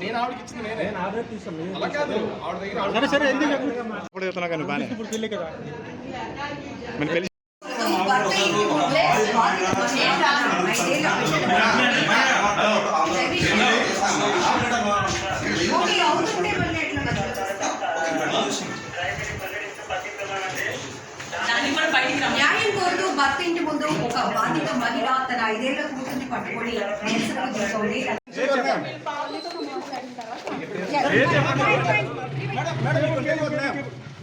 నేను ఆవిడకి ఇచ్చింది నేనే. నేను ఆర్డర్ తీసాను అలా కాదు. ఆవిడ దగ్గర సరే సరే ఎందుకు? ఇప్పుడు చెప్తున్నా కానీ బాగానే. ఇప్పుడు పెళ్ళి కదా. మన పెళ్ళి న్యాయం కోరుతూ భర్త ఇంటి ముందు ఒక బాధిత మహిళ తన ఐదేళ్ళ కూతుర్ని పట్టుకొని నిరసన చేస్తోంది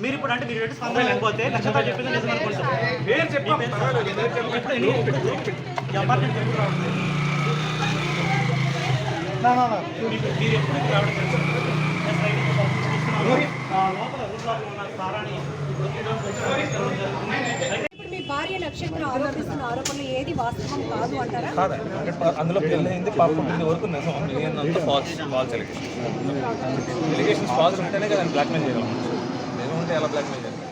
మీరు ఇప్పుడు అంటే మీరు ఎటు స్పందన లేకపోతే లక్ష రూపాయలు చెప్పింది నిజం అనుకుంటాం పేరు చెప్పాం మీరు ఎప్పుడు ఇక్కడ లోపల ఉన్న సారాన్ని ఇప్పుడు కాదు అందులో పెళ్ళైంది పాపం ఇది వరకు నిజం. మిగిలినంత false false allegation allegations false ఉంటేనే కదా బ్లాక్మెయిల్ చేయగలం నిజం ఉంటే ఎలా బ్లాక్మెయిల్ చేయాలి?